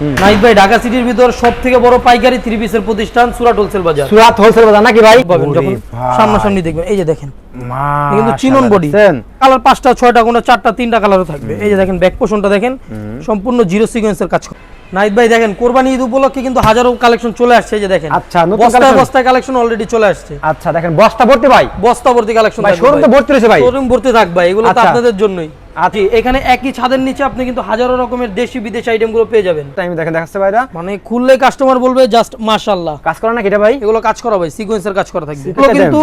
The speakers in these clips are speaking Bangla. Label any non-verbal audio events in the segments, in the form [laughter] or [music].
নাইক ভাই ঢাকা সিটির ভিতর সব থেকে বড় পাইকারি থ্রি পিসের প্রতিষ্ঠান সুরাট হোলসেল বাজার। সুরাত হোলসেল বাজার নাকি ভাই? যখন সামনাসামনি দেখবেন এই যে দেখেন কিন্তু চিনন বডি কালার পাঁচটা ছয়টা কোনো চারটা তিনটা কালারও থাকবে। এই যে দেখেন ব্যাক পোষণটা দেখেন সম্পূর্ণ জিরো সিকোয়েন্সের কাজ করে। নাইট ভাই দেখেন কোরবানি ঈদ উপলক্ষে কিন্তু হাজারো কালেকশন চলে আসছে এই যে দেখেন। আচ্ছা, বস্তায় বস্তায় কালেকশন অলরেডি চলে আসছে। আচ্ছা দেখেন বস্তা ভর্তি ভাই। বস্তা ভর্তি কালেকশন ভাই শোরুম তো ভর্তি রয়েছে ভাই। শোরুম ভর্তি থাকবে এগুলো তো আচ্ছা। আপনাদের জন্যই। আচ্ছা। এখানে একই ছাদের নিচে আপনি কিন্তু হাজারো রকমের দেশি বিদেশি আইটেমগুলো পেয়ে যাবেন। টাইম দেখেন দেখাচ্ছে ভাইরা। মানে খুললে কাস্টমার বলবে জাস্ট মাশাআল্লাহ। কাজ করা এটা ভাই? এগুলো কাজ করা ভাই সিকোয়েন্সের কাজ করা থাকবে। এগুলো কিন্তু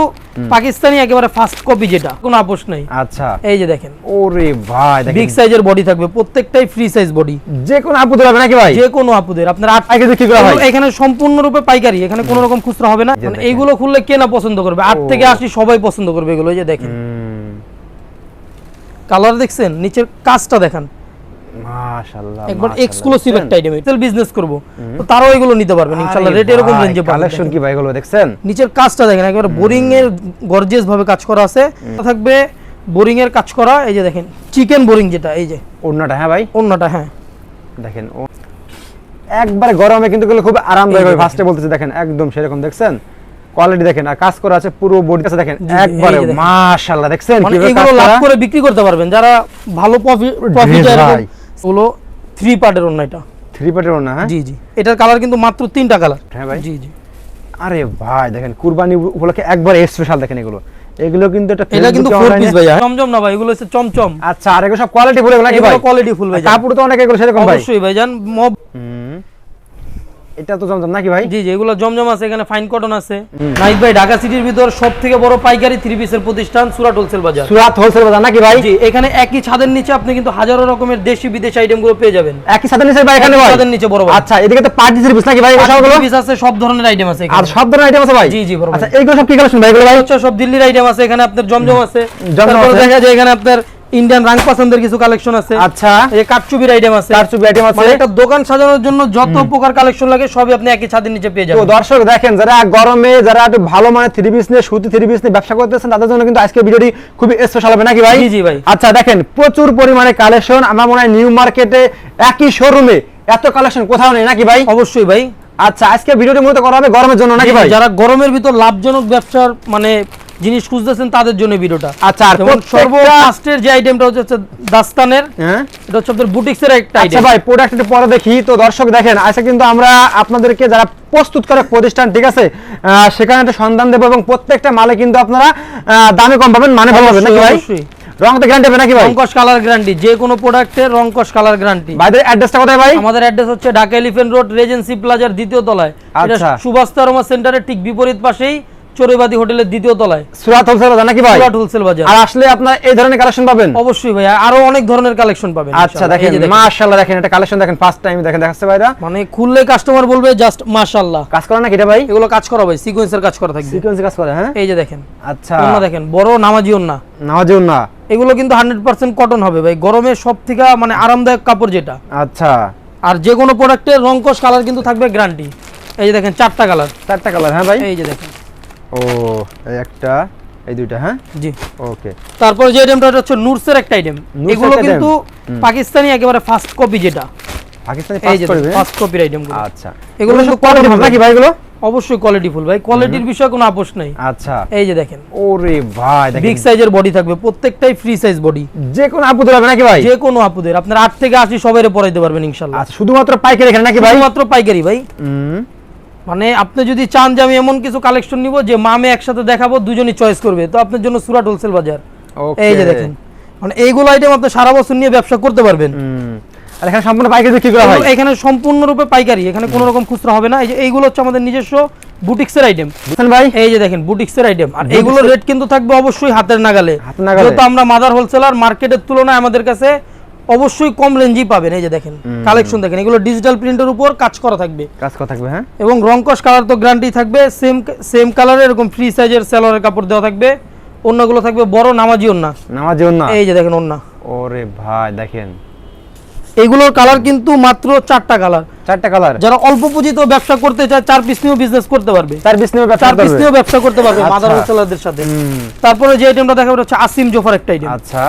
পাকিস্তানি একেবারে ফার্স্ট কপি যেটা কোনো আপোষ নাই। আচ্ছা। এই যে দেখেন। ওরে ভাই দেখেন। বিগ সাইজের বডি থাকবে প্রত্যেকটাই ফ্রি সাইজ বডি যে কোনো আপু দিতে হবে নাকি ভাই? যে কোনো আপুদের আপনার আট করা হয়। এখানে সম্পূর্ণরূপে পাইকারি এখানে কোনো রকম খুচরা হবে না। মানে। এইগুলো খুললে কে না পছন্দ করবে? আট থেকে আশি সবাই পছন্দ করবে এগুলো এই যে দেখেন। কালার দেখছেন? নিচের কাজটা দেখেন। মাশাআল্লাহ একবার এক্সক্লুসিভ একটা আইটেম সেল বিজনেস করব। তো তারাও এগুলো নিতে পারবেন ইনশাআল্লাহ রেট এরকম রেঞ্জে পাবেন। কালেকশন কি ভাই এগুলো দেখছেন? নিচের কাজটা দেখেন একেবারে বোরিং এর গর্জিয়াস ভাবে কাজ করা আছে। থাকবে বোরিং এর কাজ করা এই যে দেখেন চিকেন বোরিং যেটা এই যে। হ্যাঁ ভাই? হ্যাঁ। দেখেন ও। একবারে গরমে কিন্তু খুব আরামদায়ক। বলতেছে দেখেন একদম সেরকম দেখছেন? কোয়ালিটি দেখেন আর কাজ করা আছে পুরো বডি আছে দেখেন একবারে। মাশাআল্লাহ দেখছেন মানে এগুলো লাভ করে বিক্রি করতে পারবেন। যারা ভালো প্রফিট প্রফিট। ওগুলো থ্রি পার্টের অন্য এটা। থ্রি পার্টের ওড়না হ্যাঁ? জি জি। এটার কালার কিন্তু মাত্র তিনটা কালার হ্যাঁ ভাই। জি জি। আরে ভাই দেখেন কুরবানি উপলক্ষে একবার স্পেশাল দেখেন এগুলো। এগুলো কিন্তু এটা এটা কিন্তু ফোর পিস ভাই চমচম না ভাই এগুলো হচ্ছে চমচম। আচ্ছা আর এগুলো সব কোয়ালিটি ফুল এগুলো ভাই? কোয়ালিটি ফুল ভাই কাপড় তো অনেক এগুলো সেরকম ভাই। অবশ্যই ভাই জান। এটা তো জমজম নাকি ভাই? জি জি এগুলো জমজম আছে এখানে ফাইন কটন আছে। নাইক ভাই ঢাকা সিটির ভিতর সব থেকে বড় পাইকারি থ্রি পিসের প্রতিষ্ঠান সুরাট হোলসেল বাজার। সুরাত হোলসেল বাজার নাকি ভাই? জি এখানে একই ছাদের নিচে আপনি কিন্তু হাজারো রকমের দেশি বিদেশি আইটেমগুলো পেয়ে যাবেন। একই সাথে নিচে ভাই এখানে ভাই? ছাদের নিচে বড়। আচ্ছা এদিকে তো পার্টি সার্ভিস নাকি ভাই সবগুলো পিস আছে সব ধরনের আইটেম আছে আর সব ধরনের আইটেম আছে ভাই? জি, জি, বড় আচ্ছা এইগুলো সব কি কালেকশন ভাই এগুলো ভাই? হচ্ছে সব দিল্লির আইটেম আছে এখানে আপনার জমজম আছে। জমজম আছে। দেখা যায় এখানে আপনার ইন্ডিয়ান রাং পছন্দের কিছু কালেকশন আছে। আচ্ছা। এই কাটচুবির আইটেম আছে। চুপি আইটেম আছে। মানে একটা দোকান সাজানোর জন্য যত প্রকার কালেকশন লাগে সবই আপনি একই ছাদের নিচে পেয়ে যাবেন। তো দর্শক দেখেন যারা গরমে যারা একটু ভালো মানের থ্রি পিস নিয়ে সুতি থ্রি পিস নিয়ে ব্যবসা করতেছেন তাদের জন্য কিন্তু আজকে ভিডিওটি খুবই স্পেশাল হবে নাকি ভাই? জি, জি ভাই। আচ্ছা দেখেন প্রচুর পরিমাণে কালেকশন আমার মনে হয় নিউ মার্কেটে একই শোরুমে এত কালেকশন কোথাও নেই নাকি ভাই? অবশ্যই ভাই। আচ্ছা আজকে ভিডিওটি মূলত করা হবে গরমের জন্য নাকি ভাই? যারা গরমের ভিতর লাভজনক ব্যবসার মানে জিনিস খুঁজতেছেন তাদের জন্য ভিডিওটা। আচ্ছা আর সর্বফার্স্টের যে আইটেমটা হচ্ছে দাস্তানের হ্যাঁ। এটা হচ্ছে আপনাদের বুটিক্সের একটা আচ্ছা ভাই প্রোডাক্ট পরে দেখি। তো দর্শক দেখেন আজকে কিন্তু আমরা আপনাদেরকে যারা প্রস্তুতকারক প্রতিষ্ঠান ঠিক আছে সেখানে একটা সন্ধান দেবো এবং প্রত্যেকটা মালে কিন্তু আপনারা দামে কম পাবেন মানে ভালো পাবেন নাকি ভাই। রং তো গ্যারান্টি হবে নাকি ভাই? রংকশ কালার গ্যারান্টি যে কোনো প্রোডাক্টের রংকশ কালার গ্যারান্টি ভাইদের অ্যাড্রেসটা কোথায় ভাই? আমাদের অ্যাড্রেস হচ্ছে ঢাকা এলিফেন্ট রোড রেজেন্সি প্লাজার দ্বিতীয় তলায়। আচ্ছা। সুভাষ সেন্টারের ঠিক বিপরীত পাশেই। চোরেবাদী হোটেলের দ্বিতীয় তলায়। সুরাত হোলসেল বাজার নাকি ভাই? সুরাট হোলসেল বাজার। আর আসলে আপনার এই ধরনের কালেকশন পাবেন? অবশ্যই ভাই আরও অনেক ধরনের কালেকশন পাবেন আচ্ছা দেখেন। মাশাআল্লাহ দেখেন এটা কালেকশন দেখেন ফার্স্ট টাইম দেখেন দেখাচ্ছে ভাইরা। মানে খুললে কাস্টমার বলবে জাস্ট মাশাআল্লাহ। কাজ করে নাকি এটা ভাই? এগুলো কাজ করা ভাই সিকোয়েন্সের কাজ করা থাকবে। সিকোয়েন্স কাজ করে হ্যাঁ? এই যে দেখেন। আচ্ছা। ওন্না দেখেন বড় নামাজি ওন্না নামাজুন না। এগুলো কিন্তু হান্ড্রেড পার্সেন্ট কটন হবে ভাই গরমে সব থেকে মানে আরামদায়ক কাপড় যেটা। আচ্ছা। আর যে কোনো প্রোডাক্টের রংকশ কালার কিন্তু থাকবে গ্যারান্টি এই যে দেখেন চারটা কালার চারটা কালার হ্যাঁ ভাই? এই যে দেখেন। ও একটা এই দুইটা হ্যাঁ? জি। ওকে তারপরে যে আইটেমটা হচ্ছে নুরসের একটা আইটেম এগুলো কিন্তু পাকিস্তানি একেবারে ফার্স্ট কপি যেটা। পাকিস্তানি যে করবে ফার্স্ট কপির আচ্ছা। এগুলো কিন্তু কোয়ালিটি quality নাকি ভাই এগুলো? অবশ্যই কোয়ালিটি ফুল ভাই। কোয়ালিটির বিষয়ে কোনো আপোষ নাই। আচ্ছা। এই যে দেখেন। ওরে ভাই দেখেন। বিগ সাইজের বডি থাকবে প্রত্যেকটাই ফ্রি সাইজ বডি যে কোনো আপু দিতে হবে নাকি ভাই? যে কোনো আপুদের। আপনার আট থেকে আশি সবাইরে পরাইতে পারবেন ইনশাল্লাহ। আচ্ছা শুধুমাত্র পাইকারি এখানে নাকি ভাই? শুধুমাত্র পাইকারি ভাই। হুম। মানে আপনি যদি চান যে আমি এমন কিছু কালেকশন নিব যে মামে একসাথে দেখাবো দুজনই চয়েস করবে। তো আপনার জন্য সুরাট হোলসেল বাজার। এই যে দেখেন। মানে এইগুলো আইটেম আপনি সারা বছর নিয়ে ব্যবসা করতে পারবেন। আর এখানে সম্পূর্ণ পাইকারি বিক্রি করা হয়? এখানে সম্পূর্ণরূপে পাইকারি। এখানে কোনো রকম খুচরা হবে না। এই যে এইগুলো হচ্ছে আমাদের নিজস্ব বুটিক্সের আইটেম ভাই? এই যে দেখেন বুটিক্সের আইটেম আর এইগুলোর রেট কিন্তু থাকবে অবশ্যই হাতের নাগালে। হাতের নাগালে। যেহেতু আমরা মাদার হোলসেলার মার্কেটের তুলনায় আমাদের কাছে অবশ্যই কম রেঞ্জই পাবেন এই যে দেখেন কালেকশন দেখেন এগুলো ডিজিটাল প্রিন্টের উপর কাজ করা থাকবে। কাজ করা থাকবে হ্যাঁ? এবং রংকশ কালার তো গ্যারান্টি থাকবে সেম সেম কালারের এরকম ফ্রি সাইজের সেলরের কাপড় দেওয়া থাকবে অন্যগুলো থাকবে বড় নামাজি ওন্না নামাজ না এই যে দেখেন ওন্না ওরে ভাই দেখেন। এইগুলোর কালার কিন্তু মাত্র চারটা কালার চারটা কালার যারা অল্প পুঁজিতে ব্যবসা করতে চায় চার পিস নিয়েও বিজনেস করতে পারবে। চার পিস নিয়ে ব্যবসা চার পিস নিয়েও ব্যবসা করতে পারবে আচ্ছা। মাদার হোলসেলারদের সাথে। তারপরে যে আইটেমটা দেখাবো হচ্ছে আসিম জোফার একটা আইটেম আচ্ছা।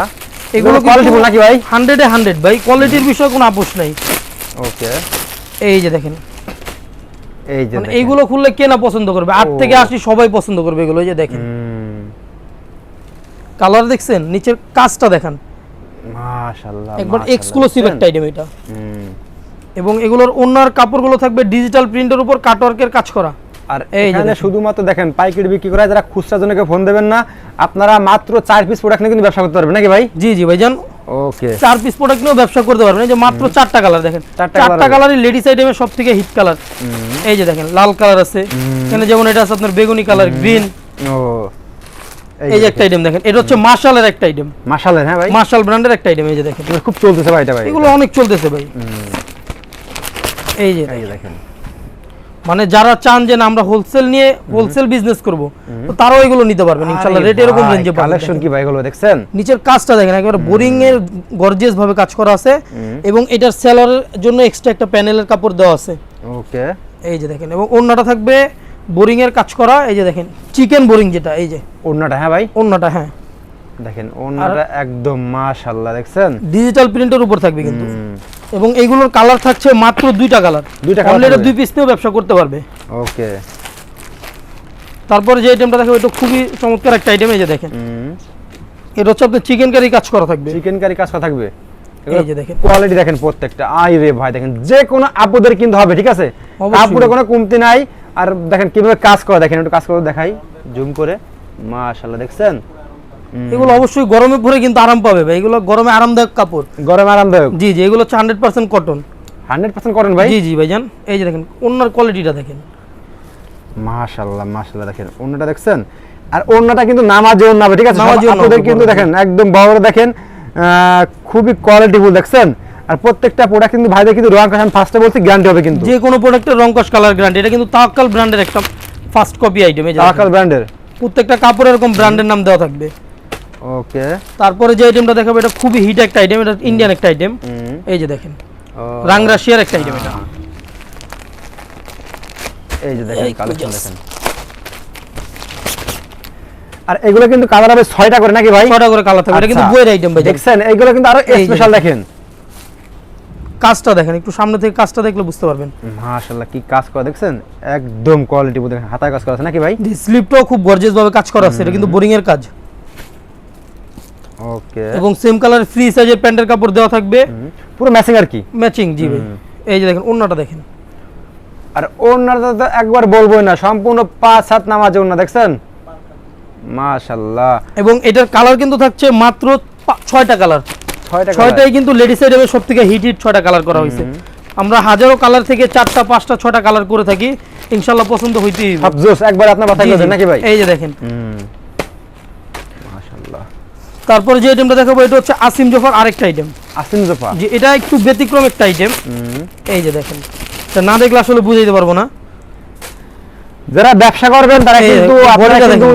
এগুলো কোয়ালিটি ফুল নাকি ভাই? হান্ড্রেডে হান্ড্রেড ভাই কোয়ালিটির বিষয়ে কোনো আপোষ নাই। ওকে এই যে দেখেন। এই যে মানে। এইগুলো খুললে কে না পছন্দ করবে? আট থেকে আশি সবাই পছন্দ করবে এগুলো এই যে দেখেন। হুম, কালার দেখছেন? নিচের কাজটা দেখান। মাশাআল্লাহ একবার এক্সক্লুসিভ? একটা আইটেম এটা। হুম। এবং এগুলোর ওনার কাপড়গুলো থাকবে ডিজিটাল প্রিন্টের উপর কাটওয়ার্কের কাজ করা। আর এই যে শুধুমাত্র দেখেন পাইকারি বিক্রি করে যারা খুচরা জনকে ফোন দেবেন না আপনারা মাত্র চার পিস প্রোডাক্ট নিয়ে কিন্তু ব্যবসা করতে পারবেন নাকি ভাই? জি জি ভাইজান। ওকে চার পিস প্রোডাক্ট নিয়েও ব্যবসা করতে পারবেন। এই যে মাত্র চারটা কালার দেখেন। চারটা কালারই লেডিস আইটেমের সব থেকে হিট কালার এই যে দেখেন লাল কালার আছে। এখানে যেমন এটা আছে আপনার বেগুনি কালার গ্রিন ও। এই যে একটা আইটেম দেখেন এটা হচ্ছে মার্শালের একটা আইটেম মাশাআল্লাহ হ্যাঁ ভাই? মার্শাল ব্র্যান্ডের একটা আইটেম এই যে দেখেন। খুব চলতেছে ভাই এটা ভাই। এগুলো অনেক চলতেছে ভাই। এই যে এই যে দেখেন। মানে যারা চান যে না আমরা হোলসেল নিয়ে হোলসেল বিজনেস করব তো তারাও এগুলো নিতে পারবেন ইনশাআল্লাহ রেট এরকম রেঞ্জে পাবেন। কালেকশন কি ভাই এগুলো দেখছেন? নিচের কাজটা দেখেন একেবারে বোরিং এর গর্জিয়াস ভাবে কাজ করা আছে এবং এটার সেলারের জন্য এক্সট্রা একটা প্যানেলের কাপড় দেওয়া আছে। ওকে। এই যে দেখেন এবং অন্যটা থাকবে বোরিং এর কাজ করা এই যে দেখেন চিকেন বোরিং যেটা এই যে। ওড়নাটা হ্যাঁ ভাই? অন্যটা হ্যাঁ। দেখেন ওড়নাটা একদম মাশাআল্লাহ দেখছেন? ডিজিটাল প্রিন্টের উপর থাকবে কিন্তু। এবং এইগুলোর কালার থাকছে মাত্র দুইটা কালার দুইটা অলরেডি থাকবে। দুই পিস নিয়েও ব্যবসা করতে পারবে। ওকে। তারপরে যে আইটেমটা দেখাবো এটা খুবই চমৎকার একটা আইটেম এই যে দেখেন। এটা হচ্ছে আপনার চিকেন কারি কাজ করা থাকবে। চিকেন কারি কাজ করা থাকবে? এই যে দেখেন। কোয়ালিটি দেখেন প্রত্যেকটা। আই রে ভাই দেখেন যে কোনো আপুদের কিন্তু হবে ঠিক আছে। কাপড়ে কোনো কমতি নাই। আর দেখেন কীভাবে কাজ করে দেখেন একটু কাজ করে দেখাই। জুম করে। মাশাআল্লাহ দেখছেন? এগুলো অবশ্যই গরমে পরে কিন্তু আরাম পাবে ভাই। এগুলো গরমে আরামদায়ক কাপড়। গরম আরামদায়ক? জি জি এগুলো হচ্ছে hundred percent cotton hundred percent করেন ভাই? জি জি ভাইজান। এই যে দেখেন অন্যার কোয়ালিটিটা দেখেন। মাশাআল্লাহ মাশাআল্লাহ দেখেন ওন্নাটা দেখছেন? আর ওন্নাটা কিন্তু নামাজি হবে ঠিক আছে? হবে, কিন্তু দেখেন একদম বড় দেখেন খুবই কোয়ালিটিফুল দেখছেন? আর প্রত্যেকটা প্রোডাক্ট কিন্তু ভাইদের কিন্তু রং কাশান ফার্স্টে বলছি গ্যারান্টি হবে কিন্তু। যে কোনো প্রোডাক্টের রংকশ কালার গ্যারান্টি এটা কিন্তু তাওয়াক্কাল ব্র্যান্ডের একটা ফার্স্ট কপি আইটেম এই যে। আকাল ব্র্যান্ডের প্রত্যেকটা কাপড় এরকম ব্র্যান্ডের নাম দেওয়া থাকবে। ওকে। তারপরে যে আইটেমটা দেখাবো এটা খুবই হিট একটা আইটেম এটা ইন্ডিয়ান একটা আইটেম এই যে দেখেন রাংরাশিয়ার একটা আইটেম এটা। এই যে দেখেন কালেকশন দেখেন। আর এগুলো কিন্তু কালার হবে ছয়টা করে নাকি ভাই? ছটা করে কালার থাকবে। এটা কিন্তু আচ্ছা। বইয়ের আইটেম ভাই দেখছেন? এইগুলো কিন্তু আরও স্পেশাল দেখেন। কাজটা দেখেন একটু সামনে থেকে কাজটা দেখলে বুঝতে পারবেন। মাশাআল্লাহ কি কাজ করা দেখছেন? একদম কোয়ালিটি দেখেন হাতায় কাজ করা আছে নাকি ভাই? স্লিপটাও খুব গর্জিয়াস ভাবে কাজ করা আছে এটা কিন্তু বোরিং এর কাজ। ওকে এবং সেম কালার ফ্রি সাইজের প্যান্টের কাপড় দেওয়া থাকবে। পুরো ম্যাচিং আর কি? ম্যাচিং জি ভাই। এই যে দেখেন অন্যটা দেখেন। আর ওনারটা তো একবার বলবোই না সম্পূর্ণ পাঁচ সাত নামাজে ওনা দেখছেন? মাশাআল্লাহ। এবং এটার কালার কিন্তু থাকছে মাত্র ছয়টা কালার ছয়টা ছয়টাই কিন্তু লেডিস আইটেমের সব থেকে হিট হিট ছয়টা কালার করা হয়েছে। আমরা হাজারো কালার থেকে চারটা পাঁচটা ছয়টা কালার করে থাকি। ইনশাল্লাহ পছন্দ হইতেই একবার আপনার মাথায়। গেছে নাকি ভাই? এই যে দেখেন। তারপরে যে আইটেমটা দেখাবো এটা হচ্ছে আসিম জফার আরেকটা আইটেম আসিম জোফা? যে এটা একটু ব্যতিক্রম একটা আইটেম এই যে দেখেন এটা না দেখলে আসলে বুঝাইতে পারব না। যারা ব্যবসা করবেন তারা কিন্তু আপনারা কিন্তু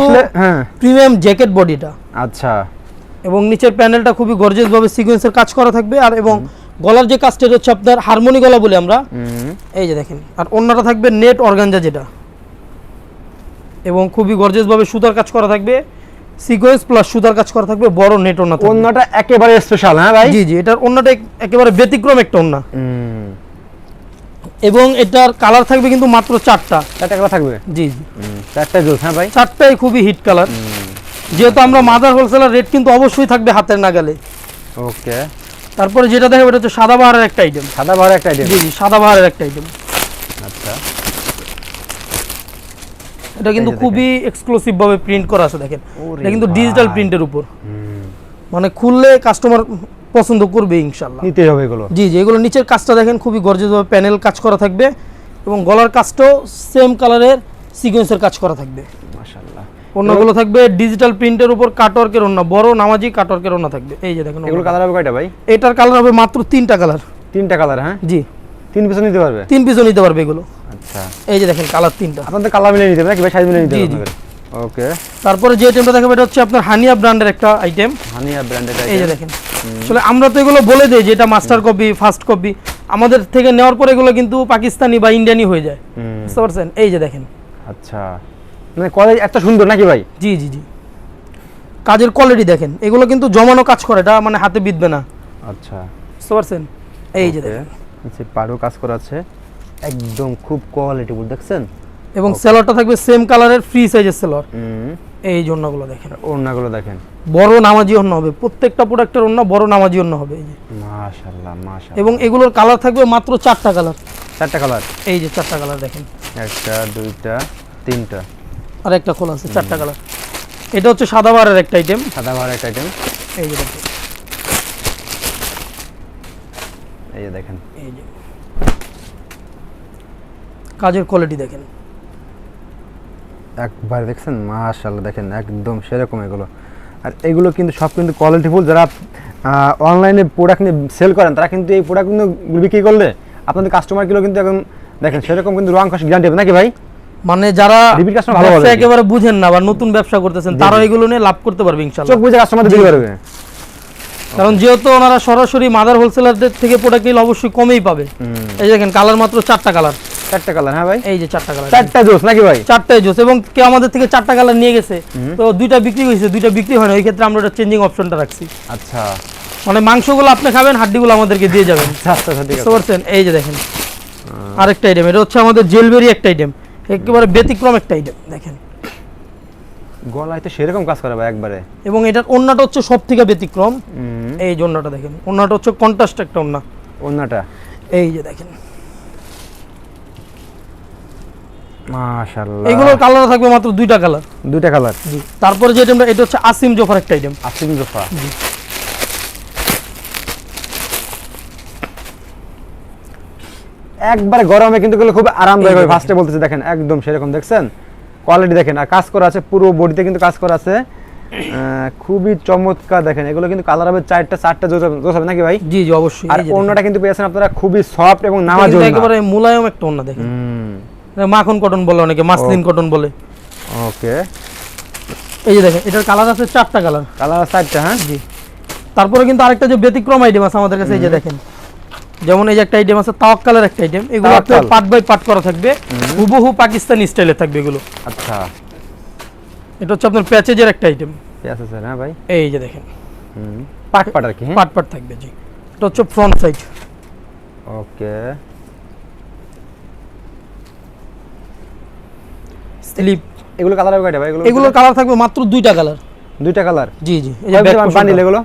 আসলে হ্যাঁ। প্রিমিয়াম জ্যাকেট বডিটা আচ্ছা। এবং নিচের প্যানেলটা খুবই গর্জিয়াস ভাবে সিকোয়েন্সের কাজ করা থাকবে আর এবং গলার যে কাজটা হচ্ছে আপনার হারমোনি গলা বলি আমরা। এই যে দেখেন আর অন্যটা থাকবে নেট অর্গানজা যেটা। এবং খুবই গর্জিয়াস ভাবে সুতার কাজ করা থাকবে। সিকোয়েন্স প্লাস সুতার কাজ করা থাকবে বড় নেট ওন্না। অন্যটা একেবারে স্পেশাল হ্যাঁ ভাই? জি জি এটার অন্যটা একেবারে ব্যতিক্রম একটা ওন্না এবং এটার কালার থাকবে কিন্তু মাত্র চারটা। চারটা কালার থাকবে? জি জি। চারটা জোস হ্যাঁ ভাই? চারটাই খুবই হিট কালার যেহেতু আমরা মাদার হোলসেলার রেট কিন্তু অবশ্যই থাকবে হাতের নাগালে। ওকে তারপরে যেটা দেখাবো এটা হচ্ছে সাদা বাহারের একটা আইটেম সাদা বাহার একটা আইটেম জি জি সাদা বাহারের একটা আইটেম আচ্ছা এটা কিন্তু খুবই এক্সক্লুসিভ ভাবে প্রিন্ট করা আছে দেখেন। এটা কিন্তু ডিজিটাল প্রিন্টের উপর। মানে খুললে কাস্টমার পছন্দ করবে ইনশাল্লাহ নিতেই হবে এগুলো। জি জি এগুলো নিচের কাজটা দেখেন খুবই গর্জিয়াস ভাবে প্যানেল কাজ করা থাকবে এবং গলার কাজটাও সেম কালারের সিকোয়েন্সের কাজ করা থাকবে। মাশাআল্লাহ। অন্যগুলো থাকবে ডিজিটাল প্রিন্টের উপর কাটওয়ার্কের অন্য বড় নামাজি কাটওয়ার্কের অন্য থাকবে। এই যে দেখেন এগুলো কালার হবে কয়টা ভাই? এটার কালার হবে মাত্র তিনটা কালার তিনটা কালার হ্যাঁ? জি। তিন পিছনে নিতে পারবে? তিন পিসও নিতে পারবে এগুলো। আচ্ছা। এই যে দেখেন কালার তিনটা। আপনাদের কালার মিলিয়ে নিতে হবে নাকি? সাইজ মিলিয়ে নিতে হবে ওকে তারপরে যে আইটেমটা দেখাবো এটা হচ্ছে আপনার হানিয়া ব্র্যান্ডের একটা আইটেম হানিয়া ব্র্যান্ডেড এই যে দেখেন। আসলে আমরা তো এগুলো বলে দিই যে এটা মাস্টার কপি ফার্স্ট কপি আমাদের থেকে নেওয়ার পরে এগুলো কিন্তু পাকিস্তানি বা ইন্ডিয়ানি হয়ে যায়। বুঝতে পারছেন? এই যে দেখেন। আচ্ছা। মানে কলেজ এত সুন্দর নাকি ভাই? জি জি জি। কাজের কোয়ালিটি দেখেন। এগুলো কিন্তু জমানো কাজ করে এটা মানে হাতে বিধবে না। আচ্ছা। বুঝতে পারছেন? এই যে দেখেন। নিচে পাড়ও কাজ করা আছে একদম খুব কোয়ালিটি ফুল দেখছেন? এবং সেলরটা থাকবে সেম কালারের ফ্রি সাইজের সেলর। এই জন্যগুলো দেখেন। ওড়নাগুলো দেখেন। বড় নামাজি অন্য হবে। প্রত্যেকটা প্রোডাক্টের অন্য বড় নামাজি অন্য হবে এই যে। মাশাল্লাহ মাশাল্লাহ এবং এগুলোর কালার থাকবে মাত্র চারটা কালার চারটা কালার এই যে চারটা কালার দেখেন। একটা দুইটা তিনটা। আর একটা খোলা আছে চারটা কালার এটা হচ্ছে সাদা বারের একটা আইটেম সাদা ভাড়া একটা আইটেম এই যে দেখেন। এই যে দেখেন। এই যে। কাজের কোয়ালিটি দেখেন। একবার দেখছেন? মাশাল্লাহ দেখেন একদম সেরকম এগুলো। আর এগুলো কিন্তু সব কিন্তু কোয়ালিটিফুল যারা অনলাইনে প্রোডাক্ট নিয়ে সেল করেন তারা কিন্তু এই প্রোডাক্ট কিন্তু বিক্রি করলে আপনাদের কাস্টমারগুলো কিন্তু এখন দেখেন সেরকম কিন্তু রং কষ গ্যারান্টি হবে নাকি ভাই? মানে যারা customer ভালো ব্যবসা। একেবারে বুঝেন না বা নতুন ব্যবসা করতেছেন তারা এগুলো নিয়ে লাভ করতে পারবে ইনশাল্লাহ চোখ বুঝে কাস্টমার বিক্রি করবে। কারণ যেহেতু ওনারা সরাসরি মাদার হোলসেলারদের থেকে প্রোডাক্ট নিলে অবশ্যই কমেই পাবে। এই দেখেন কালার মাত্র চারটা কালার চারটা কালার হ্যাঁ ভাই? এই যে চারটা কালার। চারটা জোস নাকি ভাই? চারটায় জোস এবং কেউ আমাদের থেকে চারটা কালার নিয়ে গেছে। তো দুইটা বিক্রি হয়েছে দুইটা বিক্রি হয় না ওই ক্ষেত্রে আমরা ওটা চেঞ্জিং অপশনটা রাখছি। আচ্ছা। মানে মাংসগুলো আপনি খাবেন হাড্ডিগুলো আমাদেরকে দিয়ে যাবেন। আচ্ছা আচ্ছা আচ্ছা, বুঝতে এই যে দেখেন আরেকটা আইটেম এটা হচ্ছে আমাদের জেলবেরি একটা আইটেম একেবারে ব্যতিক্রম একটা আইটেম দেখেন। গলায় তো সেরকম কাজ করে ভাই একবারে। এবং এটার অন্যটা হচ্ছে সব থেকে ব্যতিক্রম এই যে অন্যটা দেখেন অন্যটা হচ্ছে কন্ট্রাস্ট একটা অন্য ওড়নাটা। এই যে দেখেন। এইগুলোর কালার থাকবে মাত্র দুইটা কালার দুইটা কালার জি। তারপরে যে আইটেমটা এটা হচ্ছে আসিম জোফার একটা আইটেম আসিম জোফা একবারে গরমে কিন্তু এগুলো খুব আরামদায়ক ফার্স্টে বলতেছে দেখেন একদম সেরকম দেখছেন? কোয়ালিটি দেখেন আর কাজ করা আছে পুরো বডিতে কিন্তু কাজ করা আছে। খুবই চমৎকার দেখেন এগুলো কিন্তু কালার হবে চারটা চারটা জোস হবে- নাকি ভাই? জি জি অবশ্যই। আর কিন্তু পেয়েছেন আপনারা খুবই সফট এবং নামাজ একেবারে মুলায়ম একটা অন্য দেখেন। মাখন কটন বলে অনেকে মাসলিন কটন বলে। ওকে। এই যে দেখেন এটার কালার আছে চারটা কালার কালার চারটা হ্যাঁ? জি। তারপরে কিন্তু আরেকটা যে ব্যতিক্রম আইটেম আছে আমাদের কাছে এই যে দেখেন। যেমন এই যে একটা আইটেম আছে তাওয়াক্কালের একটা আইটেম এগুলো আপনার। পার্ট বাই পার্ট করা থাকবে। হুবহু পাকিস্তানি স্টাইলে থাকবে এগুলো। আচ্ছা। এটা হচ্ছে আপনার প্যাচেজের একটা আইটেম স্যার হ্যাঁ ভাই। এই যে দেখেন। হুম। পাট পাট আর কি হ্যাঁ? পার্ট পার্ট থাকবে জি। এটা হচ্ছে ফ্রন্ট সাইড ওকে। স্লিপ এগুলো কালার হবে কয়টা ভাই? এগুলো এগুলোর কালার থাকবে মাত্র দুইটা কালার দুইটা কালার জি জি। এই যে বান্ডিল এগুলো?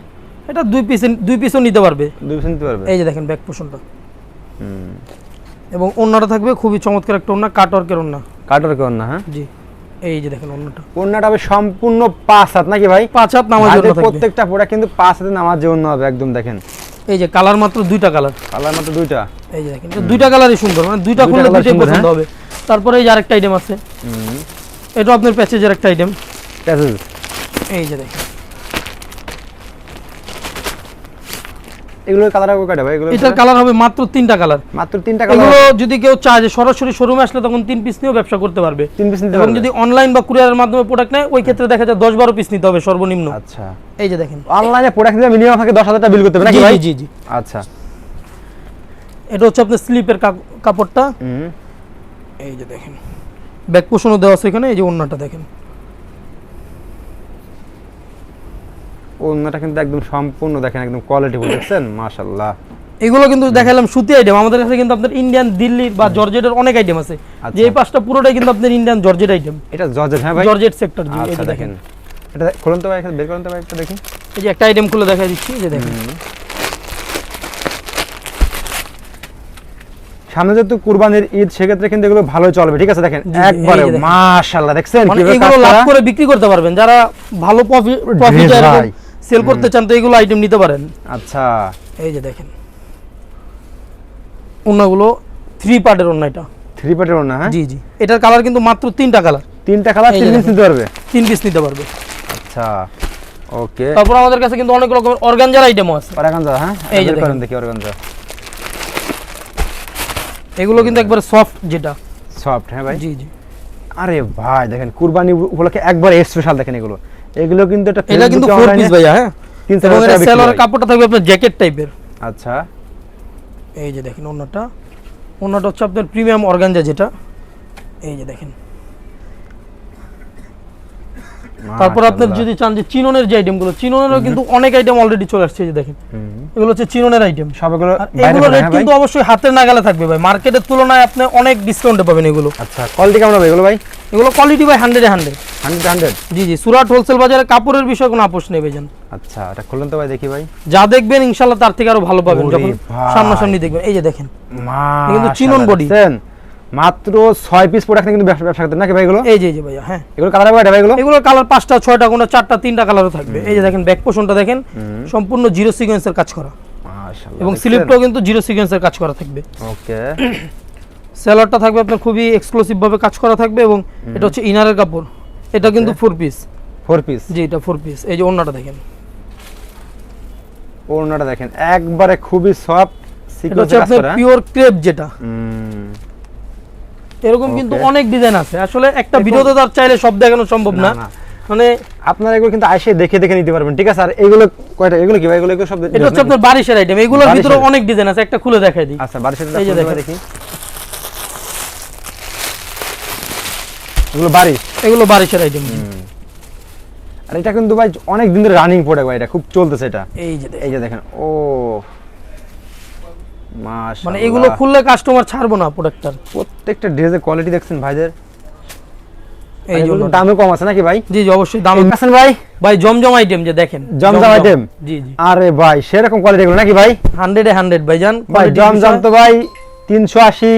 এটা দুই পিস দুই পিসও নিতে পারবে। দুই পিস নিতে পারবে? এই যে দেখেন ব্যাক পোষণটা হুম। এবং অন্যটা থাকবে খুবই চমৎকার একটা অন্য কাটওয়ার্কের অন্য কাটার কেউ না হ্যাঁ? জি। এই যে দেখেন অন্যটা ওড়নাটা হবে সম্পূর্ণ পাঁচ হাত নাকি ভাই? পাঁচ হাত নামাজ জন্য থাকবে। প্রত্যেকটা প্রোডাক্ট কিন্তু পাঁচ হাতে নামার জন্য হবে একদম দেখেন। এই যে কালার মাত্র দুইটা কালার কালার মাত্র দুইটা। এই যে দেখেন দুইটা কালারই সুন্দর মানে দুইটা দুইটা খুললে দুইটাই পছন্দ হ্যাঁ? হবে। তারপরে এই আরেকটা আইটেম আছে। এটা আপনার প্যাচেজের একটা আইটেম প্যাসেজ এই যে দেখেন। এগুলোর কালার হবে কয়টা ভাই? এগুলো এটার কালার হবে মাত্র তিনটা কালার মাত্র তিনটা এগুলো যদি কেউ চায় যে সরাসরি শোরুমে আসলে তখন তিন পিস নিয়েও ব্যবসা করতে পারবে। তিন পিস নিতে এবং যদি অনলাইন বা কুরিয়ারের মাধ্যমে প্রোডাক্ট নেয় ওই ক্ষেত্রে দেখা যায় দশ বারো পিস নিতে হবে সর্বনিম্ন। আচ্ছা। এই যে দেখেন। অনলাইনে প্রোডাক্ট নিতে মিনিমাম আপনাকে দশ হাজার টাকা বিল করতে হবে নাকি ভাই? জি জি আচ্ছা। এটা হচ্ছে আপনার স্লিপের কাপড়টা। হুম। এই যে দেখেন। ব্যাক পোষণও দেওয়া আছে এখানে এই যে অন্যটা দেখেন। ওড়নাটা কিন্তু একদম সম্পূর্ণ দেখেন একদম কোয়ালিটি দেখছেন? মাশাআল্লাহ। এগুলো কিন্তু দেখালাম সুতি আইটেম আমাদের কাছে কিন্তু আপনার ইন্ডিয়ান দিল্লির বা জর্জেটের অনেক আইটেম আছে। আচ্ছা। যে এই পাঁচটা পুরোটাই কিন্তু আপনার ইন্ডিয়ান জর্জেট আইটেম এটা জর্জেট হ্যাঁ ভাই? জর্জেট সেক্টর জি আচ্ছা দেখেন। দেখেন। এটা খুলুন তো ভাই একটা বের করুন তো ভাই একটা দেখি। এই যে একটা আইটেম খুলে দেখাই দিচ্ছি এই যে দেখেন। সামনে যেহেতু কুরবানির ঈদ সেক্ষেত্রে কিন্তু এগুলো ভালোই চলবে। ঠিক আছে দেখেন একবারে মাশাআল্লাহ দেখছেন মানে এগুলো লাভ করে বিক্রি করতে পারবেন। যারা ভালো প্রফিট সেল করতে চান তো এগুলো আইটেম নিতে পারেন। আচ্ছা। এই যে দেখেন। থ্রি পার্টের অন্য এটা। থ্রি পার্টের ওড়না হ্যাঁ? জি জি। এটার কালার কিন্তু মাত্র তিনটা কালার তিনটা কালার তিন পিস নিতে পারবে? তিন পিস নিতে পারবে। আচ্ছা ওকে তারপর আমাদের কাছে কিন্তু অনেক রকমের অর্গানজার আইটেমও আছে। অর্গানজা হ্যাঁ? এই যে দেখেন। দেখি অর্গানজা। এগুলো কিন্তু একবার সফট যেটা। সফট হ্যাঁ ভাই? জি জি। আরে ভাই দেখেন কুরবানি উপলক্ষে একবার স্পেশাল দেখেন এগুলো। এগুলো কিন্তু এটা এটা কিন্তু ফোর পিস ভাইয়া হ্যাঁ? তিন চার সেলর কাপড়টা থাকবে আপনার জ্যাকেট টাইপের আচ্ছা। এই যে দেখেন অন্যটা অন্যটা হচ্ছে আপনার প্রিমিয়াম অর্গানজা যেটা। এই যে দেখেন। তারপর আপনার যদি চান যে চিননের যে আইটেমগুলো চিননেরও কিন্তু অনেক আইটেম অলরেডি চলে আসছে এই যে দেখেন। এগুলো হচ্ছে চিননের আইটেম সবগুলো এগুলো রেট হ্যাঁ কিন্তু অবশ্যই হাতের নাগালে থাকবে ভাই। মার্কেটের তুলনায় আপনি অনেক ডিসকাউন্টে পাবেন এগুলো। আচ্ছা কোয়ালিটি কেমন হবে এগুলো ভাই? এগুলো কোয়ালিটি ভাই হান্ড্রেডে হান্ড্রেড হান্ড্রেড হান্ড্রেড জি জি সুরাট হোলসেল বাজারে কাপড়ের বিষয়ে কোনো আপোষ নেই ভাইজান। আচ্ছা এটা খুলুন তো ভাই দেখি ভাই। যা দেখবেন ইনশাল্লাহ তার থেকে আরও ভালো পাবেন। যখন সামনাসামনি দেখবেন। এই যে দেখেন কিন্তু মাশাআল্লাহ, চিনন body। মাত্র ছয় পিস প্রোডাক্ট কিন্তু ব্যবসা করতেন নাকি ভাই এগুলো? এই যে এই যে ভাইয়া হ্যাঁ। এগুলো কালার হবে ভাই এগুলো? কালার পাঁচটা ছয়টা কোনো চারটা তিনটা কালারও থাকবে। এই যে দেখেন ব্যাক পোষণটা দেখেন সম্পূর্ণ জিরো সিকোয়েন্সের কাজ করা। মাশাআল্লাহ এবং স্লিপটাও কিন্তু জিরো সিকোয়েন্সের কাজ করা থাকবে। ওকে। [clears throat] সেলারটা থাকবে আপনার খুবই এক্সক্লুসিভ ভাবে কাজ করা থাকবে এবং এটা হচ্ছে ইনারের কাপড়। এটা কিন্তু ফোর পিস ফোর পিস জি এটা ফোর পিস এই যে অন্যটা দেখেন। ওড়নাটা দেখেন একবারে খুবই সফট সিকোয়েন্সে কাজ করা। পিওর ক্রেপ যেটা। এরকম কিন্তু অনেক ডিজাইন আছে। আসলে একটা ভিডিওতে তার চাইলে সব দেখানো সম্ভব না। মানে আপনারা এগুলো কিন্তু আইসে দেখে দেখে নিতে পারবেন। ঠিক আছে আর এগুলো কয়টা? এগুলো কি ভাই? এগুলো এগুলো সব এটা হচ্ছে আপনার বারিশের আইটেম এগুলোর ভিতরে অনেক ডিজাইন আছে। একটা খুলে দেখাই দিই। আচ্ছা বারিশের এই যে দেখি। এগুলো বারিশ। এগুলো বারিশের আইটেম আর এটা কিন্তু ভাই অনেক দিন ধরে রানিং প্রোডাক্ট ভাই এটা খুব চলতেছে এটা। এই যে এই যে দেখেন ও মানে এগুলো খুললে কাস্টমার ছাড়বো না প্রোডাক্টটার প্রত্যেকটা ড্রেসের কোয়ালিটি দেখছেন ভাইদের। এই জন্য। দামও কম আছে নাকি ভাই? জি জি অবশ্যই দাম আছেন ভাই? ভাই জমজম আইটেম যে দেখেন। জমজম আইটেম জি জি। আরে ভাই সেরকম কোয়ালিটি এগুলো নাকি ভাই? হান্ড্রেডে হান্ড্রেড ভাই জান ভাই জমজম তো ভাই তিনশো আশি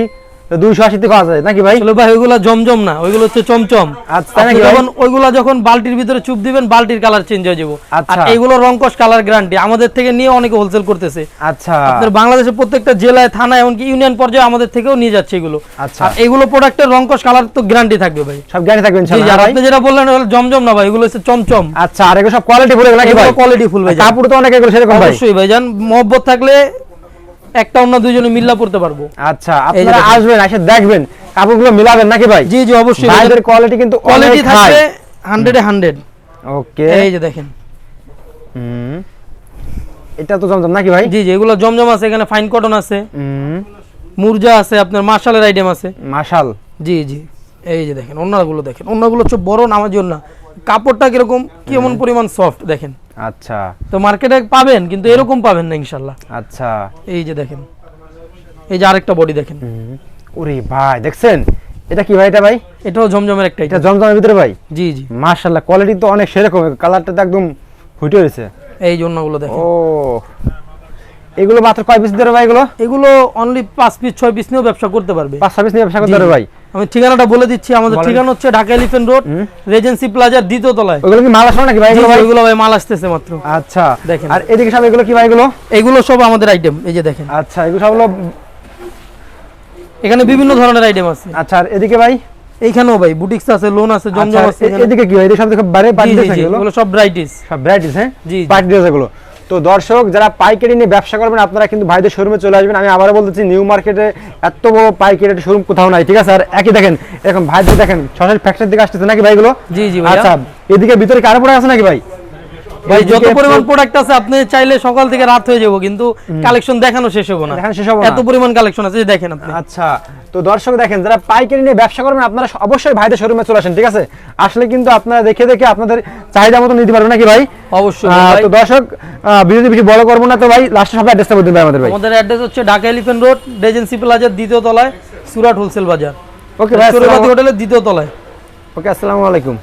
দুইশো আশিতে পাওয়া যায় নাকি ভাই? ভাই ওইগুলা জমজম না ওইগুলো হচ্ছে চমচম। আচ্ছা, তাই আপনি নাকি ভাই? যখন ওইগুলা যখন বালতির ভিতরে চুপ দিবেন বালতির কালার চেঞ্জ হয়ে যাব। আর আচ্ছা। এইগুলো রংকশ কালার গ্যারান্টি আমাদের থেকে নিয়ে অনেকে হোলসেল করতেছে। আচ্ছা। আপনার বাংলাদেশের প্রত্যেকটা জেলায় থানায় এমনকি ইউনিয়ন পর্যায়ে আমাদের থেকেও নিয়ে যাচ্ছে এগুলো। আচ্ছা। আর এগুলো প্রোডাক্টের রংকশ কালার তো গ্যারান্টি থাকবে ভাই। সব থাকবেন ইনশাআল্লাহ আপনি যেটা বললেন ওগুলো জমজম না ভাই এগুলো হচ্ছে চমচম। আচ্ছা আর এগুলো সব কোয়ালিটি ফুল ভাই? কোয়ালিটি ফুল ভাই। কাপড় তো অনেক এগুলো সেরকম ভাই। অবশ্যই ভাই জান। মহব্বত থাকলে একটা অন্য দুইজনে মিল্লা পড়তে পারব। আচ্ছা আপনারা আসবেন এসে দেখবেন। কাপড়গুলো মিলাবেন নাকি ভাই? জি জি অবশ্যই। ভাইদের কোয়ালিটি কিন্তু কোয়ালিটি থাকবে হান্ড্রেডে হান্ড্রেড ওকে। এই যে দেখেন। হুম। এটা তো জমজম নাকি ভাই? জি জি এগুলো জমজম আছে এখানে ফাইন কটন আছে। হুম। মুরজা আছে আপনার মার্শালের আইটেম আছে। মাশাল। জি জি। এই যে দেখেন অন্যগুলো দেখেন। অন্যগুলো হচ্ছে বড় নামার জন্য কাপড়টা কীরকম কেমন পরিমাণ সফট দেখেন। আচ্ছা। তো মার্কেটে পাবেন কিন্তু এরকম পাবেন না ইনশাল্লাহ। আচ্ছা। এই যে দেখেন এই যে আরেকটা বডি দেখেন। ওরে ভাই দেখছেন? এটা কি ভাই এটা ভাই? এটাও জমজমের একটা এটা জমজমের ভিতরে ভাই? জি জি। মাশাআল্লাহ কোয়ালিটি তো অনেক সেরকম কালারটা তো একদম ফুটে রয়েছে এই যে অন্যগুলো দেখেন। ও। এগুলো মাত্র কয় পিস ধরে ভাই এগুলো? এগুলো অনলি পাঁচ পিস ছয় পিস নিয়েও ব্যবসা করতে পারবে। পাঁচ ছাব্বিশ নিয়ে ব্যবসা করতে জি, পারে জি। ভাই? আমি ঠিকানাটা বলে দিচ্ছি। আমাদের ঠিকানা হচ্ছে ঢাকা এলিফেন্ট রোড রেজেন্সি প্লাজার দ্বিতীয় তলায়। ওগুলো কি মাল আসলো নাকি ভাই? এগুলো ভাই? মাল আসতেছে মাত্র। আচ্ছা। দেখেন। আর এদিকে সব এগুলো কি ভাই এগুলো? এগুলো সব আমাদের আইটেম এই যে দেখেন। আচ্ছা এগুলো সব হলো এখানে বিভিন্ন ধরনের আইটেম আছে। আচ্ছা আর এদিকে ভাই? এইখানেও ভাই বুটিক্স আছে লোন আছে আচ্ছা, জমজম আছে এদিকে কি ভাই? এদিকে সব দেখো বাইরে জি, পার্টি ড্রেস এগুলো? সব ভ্যারাইটিস সব ভ্যারাইটিস হ্যাঁ? জি, জি। পার্টি ড্রেস এগুলো। তো দর্শক যারা পাইকারি নিয়ে ব্যবসা করবেন আপনারা কিন্তু ভাইদের শোরুমে চলে আসবেন। আমি আবারও বলতেছি নিউ মার্কেটে এত বড় পাইকারি শোরুম কোথাও নাই ঠিক আছে? আর একই দেখেন এরকম ভাইদের দেখেন সরাসরি ফ্যাক্টরি থেকে আসতেছে নাকি ভাইগুলো? জি, জি, আচ্ছা এদিকে ভিতরে কারও পড়ে আছে নাকি ভাই? ভাই যত পরিমাণ প্রোডাক্ট আছে আপনি চাইলে সকাল থেকে রাত হয়ে যাব কিন্তু কালেকশন দেখানো শেষ হবে না। দেখানো শেষ হবে না। এত পরিমাণ কালেকশন আছে যে দেখেন আপনি। আচ্ছা তো দর্শক দেখেন যারা পাইকারি নিয়ে ব্যবসা করবেন আপনারা অবশ্যই ভাইদের শোরুমে চলে আসেন ঠিক আছে? আসলে কিন্তু আপনারা দেখে দেখে আপনাদের চাহিদা মতো নিতে পারবেন নাকি ভাই? অবশ্যই তো দর্শক ভিডিওটি বেশি বড় করব না তো ভাই লাস্টে সবাই অ্যাড্রেসটা বলতে ভাই আমাদের ভাই। আমাদের অ্যাড্রেস হচ্ছে ঢাকা এলিফেন্ট রোড রেজেন্সি প্লাজার দ্বিতীয় তলায় সুরাট হোলসেল বাজার ওকে ভাই আসসালামু- হোটেলের দ্বিতীয় তলায়। ওকে আসসালামু আলাইকুম।